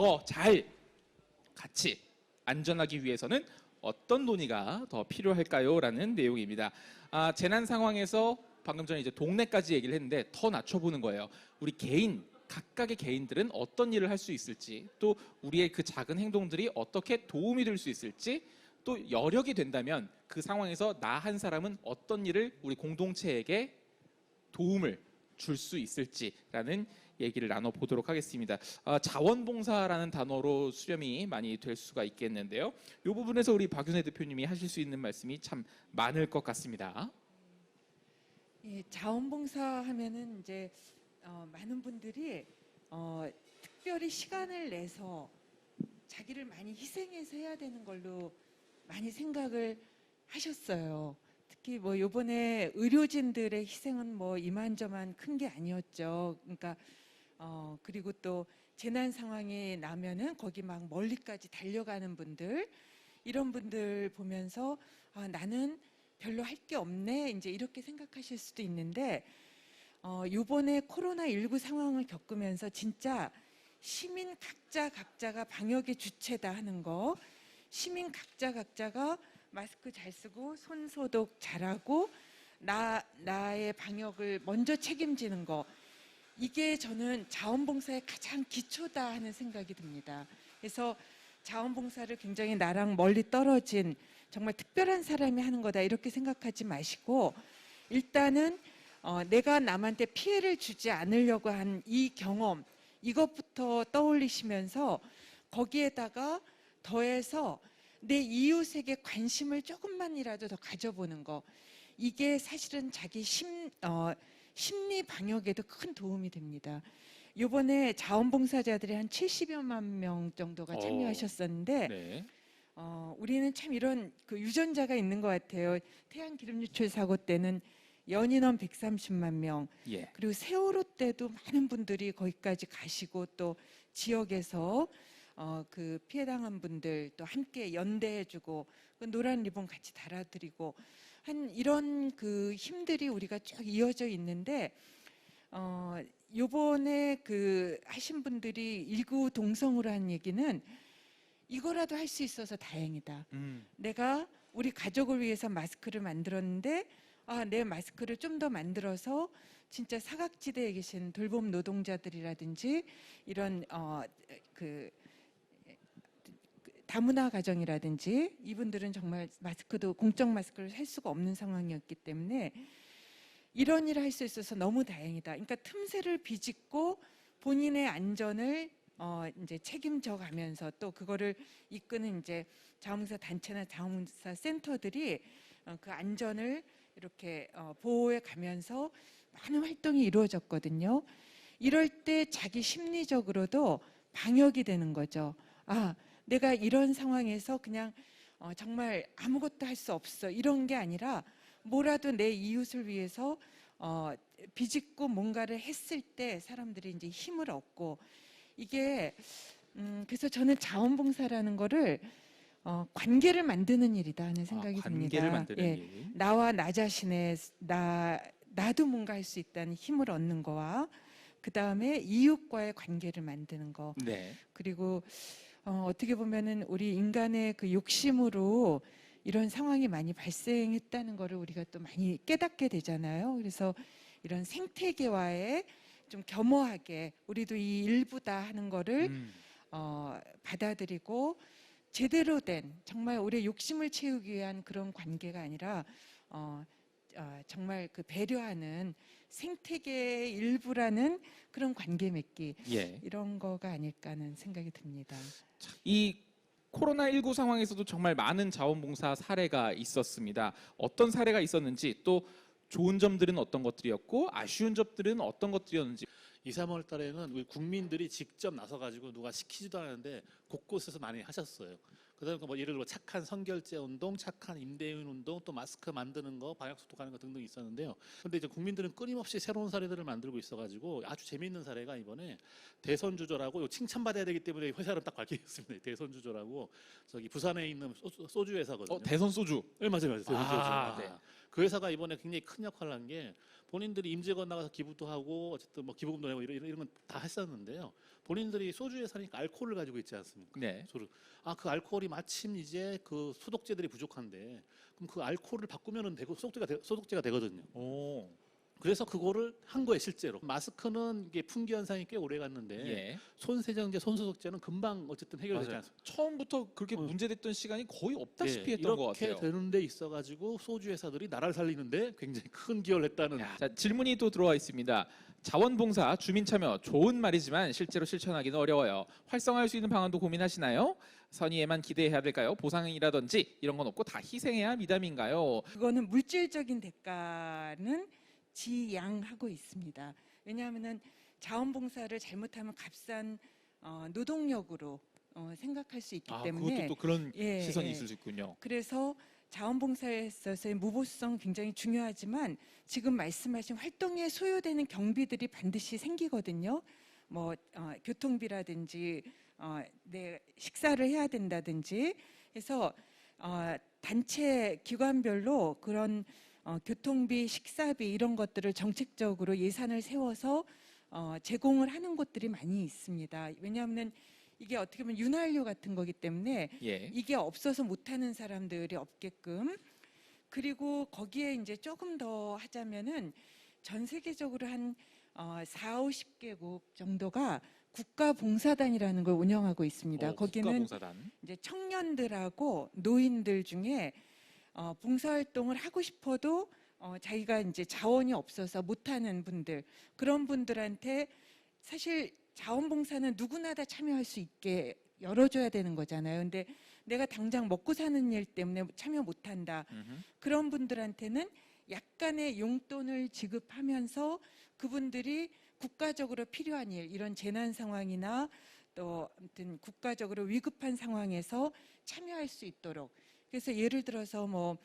더 잘 같이 안전하기 위해서는 어떤 논의가 더 필요할까요? 라는 내용입니다. 아, 재난 상황에서 방금 전에 이제 동네까지 얘기를 했는데 더 낮춰보는 거예요. 우리 개인, 각각의 개인들은 어떤 일을 할 수 있을지, 또 우리의 그 작은 행동들이 어떻게 도움이 될 수 있을지, 또 여력이 된다면 그 상황에서 나 한 사람은 어떤 일을 우리 공동체에게 도움을 줄 수 있을지라는 얘기를 나눠 보도록 하겠습니다. 아, 자원봉사라는 단어로 수렴이 많이 될 수가 있겠는데요. 이 부분에서 우리 박윤혜 대표님이 하실 수 있는 말씀이 참 많을 것 같습니다. 예, 자원봉사 하면은 이제 어, 많은 분들이 어, 특별히 시간을 내서 자기를 많이 희생해서 해야 되는 걸로 많이 생각을 하셨어요. 특히 뭐 요번에 의료진들의 희생은 뭐 이만저만 큰 게 아니었죠. 그러니까 어 그리고 또 재난 상황이 나면은 거기 막 멀리까지 달려가는 분들 이런 분들 보면서 아 나는 별로 할 게 없네 이제 이렇게 생각하실 수도 있는데 어 요번에 코로나 19 상황을 겪으면서 진짜 시민 각자 각자가 방역의 주체다 하는 거 시민 각자 각자가 마스크 잘 쓰고 손 소독 잘하고 나 나의 방역을 먼저 책임지는 거 이게 저는 자원봉사의 가장 기초다 하는 생각이 듭니다. 그래서 자원봉사를 굉장히 나랑 멀리 떨어진 정말 특별한 사람이 하는 거다 이렇게 생각하지 마시고 일단은 어, 내가 남한테 피해를 주지 않으려고 한 이 경험 이것부터 떠올리시면서 거기에다가 더해서 내 이웃에게 관심을 조금만이라도 더 가져보는 거 이게 사실은 자기 심, 어, 심리 방역에도 큰 도움이 됩니다. 요번에 자원봉사자들이 한 70여만 명 정도가 어. 참여하셨었는데 네. 어, 우리는 참 이런 그 유전자가 있는 것 같아요. 태양 기름 유출 사고 때는 연인원 130만 명, 예. 그리고 세월호 때도 많은 분들이 거기까지 가시고 또 지역에서 어, 그 피해당한 분들 또 함께 연대해주고 그 노란 리본 같이 달아드리고 한 이런 그 힘들이 우리가 쭉 이어져 있는데 어, 요번에 그 하신 분들이 일구 동성으로 한 얘기는 이거라도 할 수 있어서 다행이다. 음. 내가 우리 가족을 위해서 마스크를 만들었는데 아, 내 마스크를 좀 더 만들어서 진짜 사각지대에 계신 돌봄 노동자들이라든지 이런 어 그 다문화 가정이라든지 이분들은 정말 마스크도 공적 마스크를 살 수가 없는 상황이었기 때문에 이런 일을 할 수 있어서 너무 다행이다. 그러니까 틈새를 비집고 본인의 안전을 어 이제 책임져 가면서 또 그거를 이끄는 이제 자원봉사 단체나 자원봉사 센터들이 어, 그 안전을 이렇게 어, 보호해 가면서 많은 활동이 이루어졌거든요. 이럴 때 자기 심리적으로도 방역이 되는 거죠. 아, 내가 이런 상황에서 그냥 어, 정말 아무것도 할 수 없어 이런 게 아니라 뭐라도 내 이웃을 위해서 어, 비집고 뭔가를 했을 때 사람들이 이제 힘을 얻고 이게 음, 그래서 저는 자원봉사라는 거를 어, 관계를 만드는 일이다 하는 생각이 아, 듭니다. 관계를 만드는 예. 일. 나와 나 자신의 나 나도 뭔가 할 수 있다는 힘을 얻는 거와 그 다음에 이웃과의 관계를 만드는 거 네. 그리고 어, 어떻게 보면은 우리 인간의 그 욕심으로 이런 상황이 많이 발생했다는 거를 우리가 또 많이 깨닫게 되잖아요. 그래서 이런 생태계와의 좀 겸허하게 우리도 이 일부다 하는 거를 음. 어, 받아들이고 제대로 된 정말 우리의 욕심을 채우기 위한 그런 관계가 아니라 어, 어, 정말 그 배려하는 생태계의 일부라는 그런 관계 맺기 예. 이런 거가 아닐까 하는 생각이 듭니다. 이 코로나19 상황에서도 정말 많은 자원봉사 사례가 있었습니다. 어떤 사례가 있었는지 또 좋은 점들은 어떤 것들이었고 아쉬운 점들은 어떤 것들이었는지 2, 3월 달에는 우리 국민들이 직접 나서 가지고 누가 시키지도 않았는데 곳곳에서 많이 하셨어요. 그다음에 뭐 예를 들어 착한 선결제 운동, 착한 임대인 운동, 또 마스크 만드는 거, 방역 소독하는 거 등등 있었는데요. 근데 이제 국민들은 끊임없이 새로운 사례들을 만들고 있어가지고 아주 재미있는 사례가 이번에 대선 주조라고 칭찬받아야 되기 때문에 회사를 딱 밝히겠습니다. 대선 주조라고 저기 부산에 있는 소주, 소주 회사거든요. 어, 대선 소주 네, 맞아요, 맞아요. 대선 아, 주조. 네. 그 회사가 이번에 굉장히 큰 역할을 한 게 본인들이 임직원 나가서 기부도 하고 어쨌든 뭐 기부금도 내고 이런 이런 건 다 했었는데요. 본인들이 소주 회사니까 알코올을 가지고 있지 않습니까? 네. 소를 아그 알코올이 마침 이제 그 소독제들이 부족한데 그럼 그 알코올을 바꾸면은 되고 소독제가 되, 소독제가 되거든요. 오. 그래서 그거를 한 거예요 실제로. 마스크는 이게 품귀 현상이 꽤 오래 갔는데 예. 손세정제, 손소독제는 금방 어쨌든 해결되지 맞아요. 않습니까? 처음부터 그렇게 어. 문제됐던 시간이 거의 없다시피 예, 했던 것 이렇게 같아요. 되는 데 있어가지고 소주 회사들이 나라를 살리는데 굉장히 큰 기여를 했다는 자, 질문이 또 들어와 있습니다. 자원봉사, 주민참여 좋은 말이지만 실제로 실천하기는 어려워요. 활성화할 수 있는 방안도 고민하시나요? 선의에만 기대해야 될까요? 보상이라든지 이런 건 없고 다 희생해야 미담인가요? 그거는 물질적인 대가는 지양하고 있습니다. 왜냐하면은 자원봉사를 잘못하면 값싼 어, 노동력으로 어, 생각할 수 있기 아, 때문에 그것도 또 그런 예, 시선이 예. 있을 수 있군요. 그래서 자원봉사에 있어서의 무보수성 굉장히 중요하지만 지금 말씀하신 활동에 소요되는 경비들이 반드시 생기거든요. 뭐 어, 교통비라든지 어, 내 식사를 해야 된다든지 해서 어, 단체 기관별로 그런 어, 교통비, 식사비 이런 것들을 정책적으로 예산을 세워서 어, 제공을 하는 곳들이 많이 있습니다. 왜냐하면 이게 어떻게 보면 윤활유 같은 거기 때문에 예. 이게 없어서 못하는 사람들이 없게끔 그리고 거기에 이제 조금 더 하자면은 전 세계적으로 한 어, 4, 50개국 정도가 국가봉사단이라는 걸 운영하고 있습니다. 어, 거기는 국가봉사단. 이제 청년들하고 노인들 중에 어, 봉사활동을 하고 싶어도 어, 자기가 이제 자원이 없어서 못하는 분들 그런 분들한테 사실 자원봉사는 누구나 다 참여할 수 있게 열어줘야 되는 거잖아요. 근데 내가 당장 먹고 사는 일 때문에 참여 못한다. 음흠. 그런 분들한테는 약간의 용돈을 지급하면서 그분들이 국가적으로 필요한 일, 이런 재난 상황이나 또 아무튼 국가적으로 위급한 상황에서 참여할 수 있도록. 그래서 예를 들어서 뭐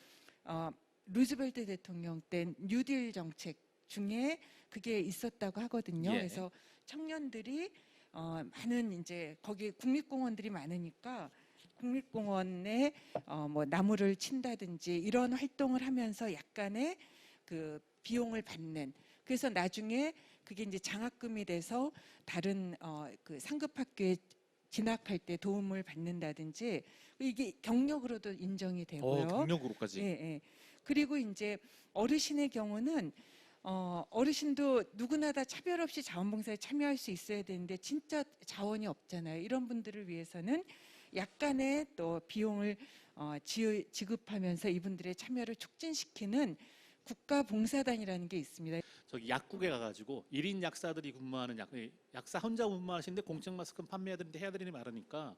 어, 루즈벨트 대통령 때 뉴딜 정책 중에 그게 있었다고 하거든요. 예. 그래서 청년들이 어, 많은 이제 거기 국립공원들이 많으니까 국립공원에 어, 뭐 나무를 친다든지 이런 활동을 하면서 약간의 그 비용을 받는 그래서 나중에 그게 이제 장학금이 돼서 다른 어, 그 상급 학교에 진학할 때 도움을 받는다든지 이게 경력으로도 인정이 되고요. 어, 경력으로까지. 예, 예. 그리고 이제 어르신의 경우는 어, 어르신도 누구나 다 차별 없이 자원봉사에 참여할 수 있어야 되는데 진짜 자원이 없잖아요. 이런 분들을 위해서는 약간의 또 비용을 어, 지, 지급하면서 이분들의 참여를 촉진시키는 국가봉사단이라는 게 있습니다. 저기 약국에 가가지고 1인 약사들이 근무하는 약, 약사 혼자 근무하시는데 공적 마스크 판매해야 되는데 해야 일이 많으니까.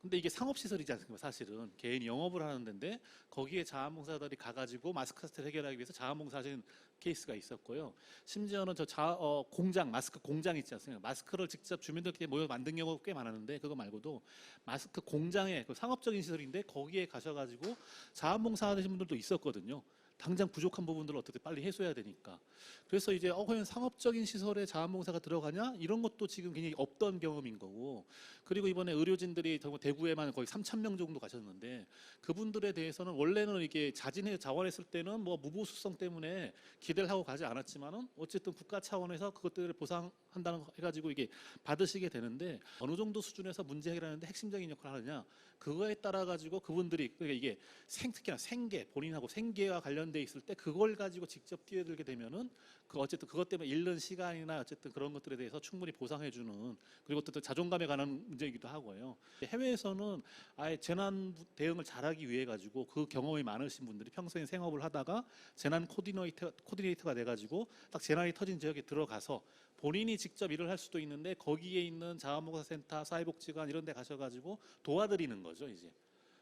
근데 이게 상업시설이지 않습니까 사실은. 개인이 영업을 하는 데인데 거기에 자원봉사들이 가가지고 마스크 스트를 해결하기 위해서 자원봉사 하시는 케이스가 있었고요. 심지어는 저 자, 어, 공장 마스크 공장 있지 않습니까? 마스크를 직접 주민들끼리 모여 만든 경우가 꽤 많았는데 그거 말고도 마스크 공장에 그 상업적인 시설인데 거기에 가셔가지고 자원봉사 하시는 분들도 있었거든요 당장 부족한 부분들을 어떻게 빨리 해소해야 되니까. 그래서 이제 어 과연 상업적인 시설에 자원봉사가 들어가냐 이런 것도 지금 굉장히 없던 경험인 거고. 그리고 이번에 의료진들이 대구에만 거의 3천 명 정도 가셨는데 그분들에 대해서는 원래는 이게 자진해 자원했을 때는 뭐 무보수성 때문에 기대를 하고 가지 않았지만은 어쨌든 국가 차원에서 그것들을 보상한다는 거 해가지고 이게 받으시게 되는데 어느 정도 수준에서 문제 해결하는데 핵심적인 역할을 하느냐 그거에 따라 가지고 그분들이 그러니까 이게 생 특히나 생계 본인하고 생계와 관련돼 있을 때 그걸 가지고 직접 뛰어들게 되면은 그 어쨌든 그것 때문에 잃는 시간이나 어쨌든 그런 것들에 대해서 충분히 보상해 주는 그리고 또 자존감에 관한 문제이기도 하고요. 해외에서는 아예 재난 대응을 잘하기 위해 가지고 그 경험이 많으신 분들이 평소에 생업을 하다가 재난 코디네이터 코디네이터가 돼 가지고 딱 재난이 터진 지역에 들어가서 본인이 직접 일을 할 수도 있는데 거기에 있는 자원봉사센터, 사회복지관 이런 데 가셔가지고 도와드리는 거죠 이제.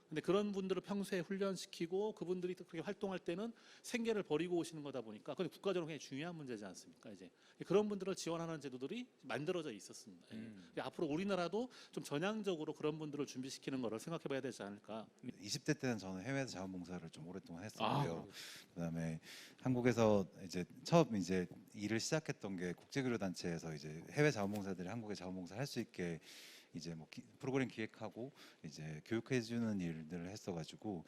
근데 그런 분들을 평소에 훈련시키고 그분들이 또 그렇게 활동할 때는 생계를 버리고 오시는 거다 보니까 그게 국가적으로 굉장히 중요한 문제지 않습니까 이제 그런 분들을 지원하는 제도들이 만들어져 있었습니다. 예. 음. 앞으로 우리나라도 좀 전향적으로 그런 분들을 준비시키는 거를 생각해봐야 되지 않을까. 20대 때는 저는 해외에서 자원봉사를 좀 오랫동안 아, 했었고요. 그다음에 한국에서 이제 처음 이제 일을 시작했던 게 국제교류 단체에서 이제 해외 자원봉사들이 한국에 자원봉사를 할 수 있게 이제 뭐 기- 프로그램 기획하고 이제 교육해 주는 일들을 했어가지고,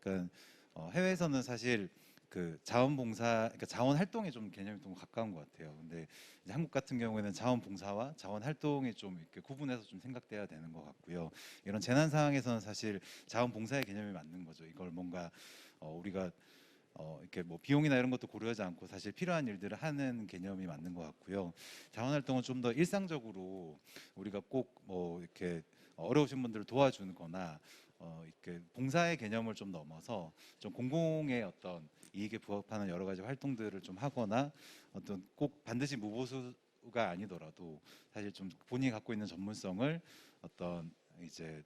그러니까 어, 해외에서는 사실 그 자원봉사, 그러니까 자원 활동에 좀 개념이 좀 가까운 것 같아요. 근데 이제 한국 같은 경우에는 자원봉사와 자원 활동이 좀 이렇게 구분해서 좀 생각돼야 되는 것 같고요. 이런 재난 상황에서는 사실 자원봉사의 개념이 맞는 거죠. 이걸 뭔가 어, 우리가 어, 이렇게 뭐 비용이나 이런 것도 고려하지 않고 사실 필요한 일들을 하는 개념이 맞는 것 같고요. 자원 활동은 좀 더 일상적으로 우리가 꼭 뭐 이렇게 어려우신 분들을 도와주거나 어, 이렇게 봉사의 개념을 좀 넘어서 좀 공공의 어떤 이익에 부합하는 여러 가지 활동들을 좀 하거나 어떤 꼭 반드시 무보수가 아니더라도 사실 좀 본인이 갖고 있는 전문성을 어떤 이제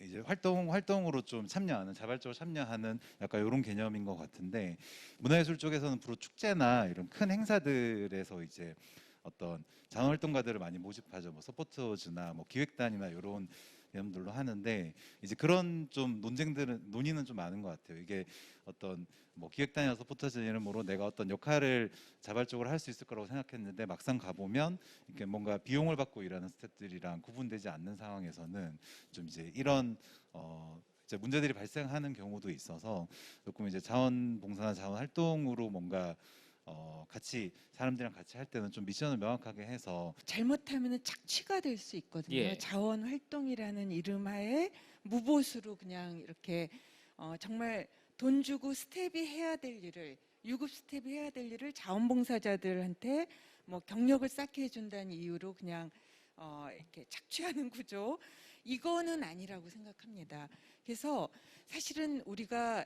이제 활동 활동으로 좀 참여하는 자발적으로 참여하는 약간 이런 개념인 것 같은데 문화예술 쪽에서는 주로 축제나 이런 큰 행사들에서 이제 어떤 자원활동가들을 많이 모집하죠. 뭐 서포터즈나 뭐 기획단이나 이런 개념들로 하는데 이제 그런 좀 논쟁들은 논의는 좀 많은 것 같아요. 이게 어떤 뭐 기획단이나 서포터즈 이름으로 내가 어떤 역할을 자발적으로 할 수 있을 거라고 생각했는데 막상 가보면 이렇게 뭔가 비용을 받고 일하는 스태프들이랑 구분되지 않는 상황에서는 좀 이제 이런 어 이제 문제들이 발생하는 경우도 있어서 조금 이제 자원봉사나 자원활동으로 뭔가 어 같이 사람들이랑 같이 할 때는 좀 미션을 명확하게 해서 잘못하면 착취가 될 수 있거든요. 예. 자원 활동이라는 이름하에 무보수로 그냥 이렇게 어, 정말 돈 주고 스텝이 해야 될 일을 유급 스텝이 해야 될 일을 자원봉사자들한테 뭐 경력을 쌓게 해준다는 이유로 그냥 어, 이렇게 착취하는 구조 이거는 아니라고 생각합니다. 그래서 사실은 우리가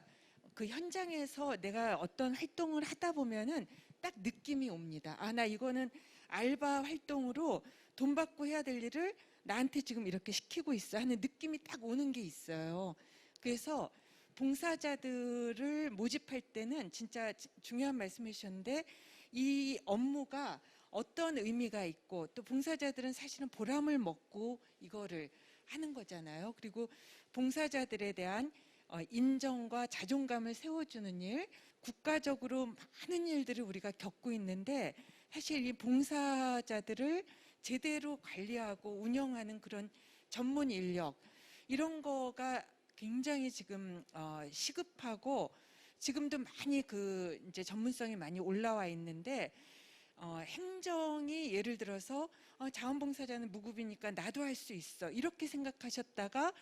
그 현장에서 내가 어떤 활동을 하다 보면은 딱 느낌이 옵니다. 아, 나 이거는 알바 활동으로 돈 받고 해야 될 일을 나한테 지금 이렇게 시키고 있어 하는 느낌이 딱 오는 게 있어요. 그래서 봉사자들을 모집할 때는 진짜 지- 중요한 말씀 해 주셨는데 이 업무가 어떤 의미가 있고 또 봉사자들은 사실은 보람을 먹고 이거를 하는 거잖아요. 그리고 봉사자들에 대한 어, 인정과 자존감을 세워주는 일, 국가적으로 많은 일들을 우리가 겪고 있는데 사실 이 봉사자들을 제대로 관리하고 운영하는 그런 전문 인력 이런 거가 굉장히 지금 어, 시급하고 지금도 많이 그 이제 전문성이 많이 올라와 있는데 어, 행정이 예를 들어서 어, 자원봉사자는 무급이니까 나도 할 수 있어 이렇게 생각하셨다가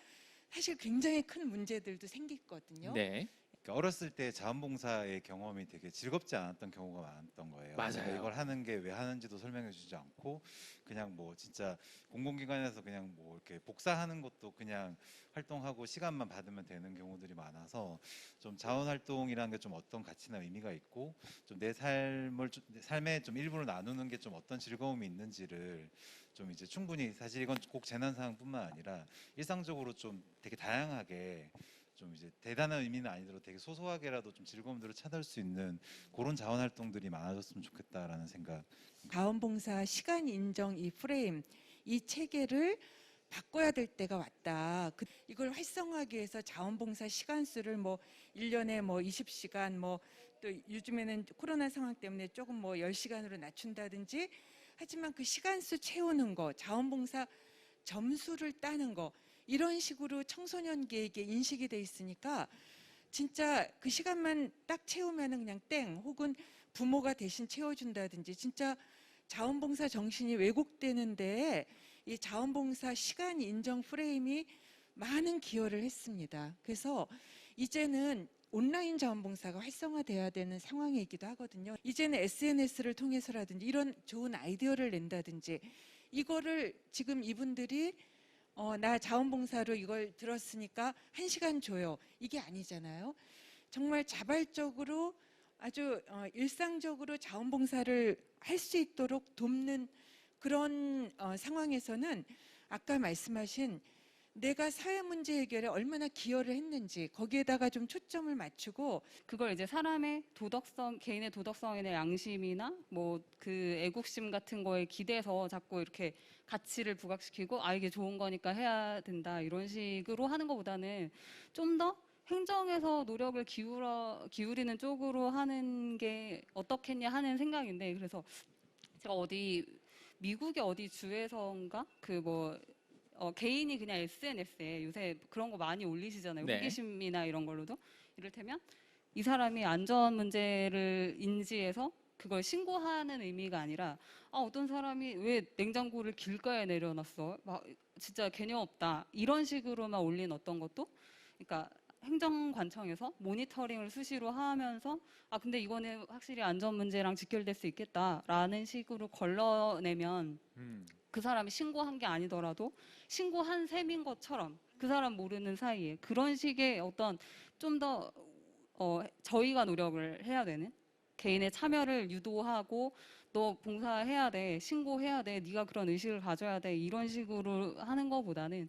사실 굉장히 큰 문제들도 생기거든요. 네. 그러니까 어렸을 때 자원봉사의 경험이 되게 즐겁지 않았던 경우가 많았던 거예요. 맞아요. 내가 이걸 하는 게 왜 하는지도 설명해 주지 않고 그냥 뭐 진짜 공공기관에서 그냥 뭐 이렇게 복사하는 것도 그냥 활동하고 시간만 받으면 되는 경우들이 많아서 좀 자원활동이라는 게 좀 어떤 가치나 의미가 있고 좀 내 삶을 좀- 내 삶의 좀 일부를 나누는 게 좀 어떤 즐거움이 있는지를 좀 이제 충분히 사실 이건 꼭 재난 상황뿐만 아니라 일상적으로 좀 되게 다양하게 좀 이제 대단한 의미는 아니더라도 되게 소소하게라도 좀 즐거움들을 찾을 수 있는 그런 자원 활동들이 많아졌으면 좋겠다라는 생각. 자원봉사 시간 인정 이 프레임 이 체계를 바꿔야 될 때가 왔다. 그, 이걸 활성화하기 위해서 자원봉사 시간 수를 뭐 1년에 뭐 20시간 뭐 또 요즘에는 코로나 상황 때문에 조금 뭐 10시간으로 낮춘다든지 하지만 그 시간 수 채우는 거, 자원봉사 점수를 따는 거 이런 식으로 청소년계에게 인식이 돼 있으니까 진짜 그 시간만 딱 채우면 은 그냥 땡 혹은 부모가 대신 채워준다든지 진짜 자원봉사 정신이 왜곡되는데 이 자원봉사 시간 인정 프레임이 많은 기여를 했습니다. 그래서 이제는 온라인 자원봉사가 활성화돼야 되는 상황이기도 하거든요. 이제는 SNS를 통해서라든지 이런 좋은 아이디어를 낸다든지 이거를 지금 이분들이 어, 나 자원봉사로 이걸 들었으니까 한 시간 줘요. 이게 아니잖아요. 정말 자발적으로 아주 어, 일상적으로 자원봉사를 할 수 있도록 돕는 그런 어, 상황에서는 아까 말씀하신 내가 사회 문제 해결에 얼마나 기여를 했는지 거기에다가 좀 초점을 맞추고 그걸 이제 사람의 도덕성, 개인의 도덕성이나 양심이나 뭐 그 애국심 같은 거에 기대서 자꾸 이렇게 가치를 부각시키고 아 이게 좋은 거니까 해야 된다 이런 식으로 하는 것보다는 좀 더 행정에서 노력을 기울어 기울이는 쪽으로 하는 게 어떻겠냐 하는 생각인데 그래서 제가 어디 미국의 어디 주에서인가? 그뭐 어, 개인이 그냥 SNS에 요새 그런 거 많이 올리시잖아요. 네. 호기심이나 이런 걸로도 이를테면 이 사람이 안전 문제를 인지해서 그걸 신고하는 의미가 아니라 아, 어떤 사람이 왜 냉장고를 길가에 내려놨어? 막 진짜 개념 없다. 이런 식으로만 올린 어떤 것도 그러니까 행정관청에서 모니터링을 수시로 하면서 아 근데 이거는 확실히 안전 문제랑 직결될 수 있겠다라는 식으로 걸러내면 음. 그 사람이 신고한 게 아니더라도 신고한 셈인 것처럼 그 사람 모르는 사이에 그런 식의 어떤 좀더 어, 저희가 노력을 해야 되는 개인의 참여를 유도하고 너 봉사해야 돼 신고해야 돼 네가 그런 의식을 가져야 돼 이런 식으로 하는 것보다는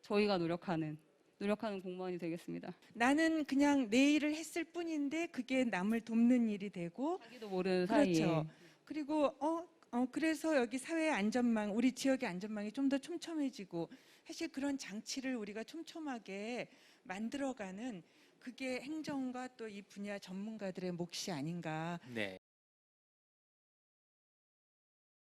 저희가 노력하는 노력하는 공무원이 되겠습니다. 나는 그냥 내 일을 했을 뿐인데 그게 남을 돕는 일이 되고 자기도 모르는 그렇죠. 사이에 그리고 어, 어 그래서 여기 사회 안전망 우리 지역의 안전망이 좀 더 촘촘해지고 사실 그런 장치를 우리가 촘촘하게 만들어가는 그게 행정과 또 이 분야 전문가들의 몫이 아닌가 네.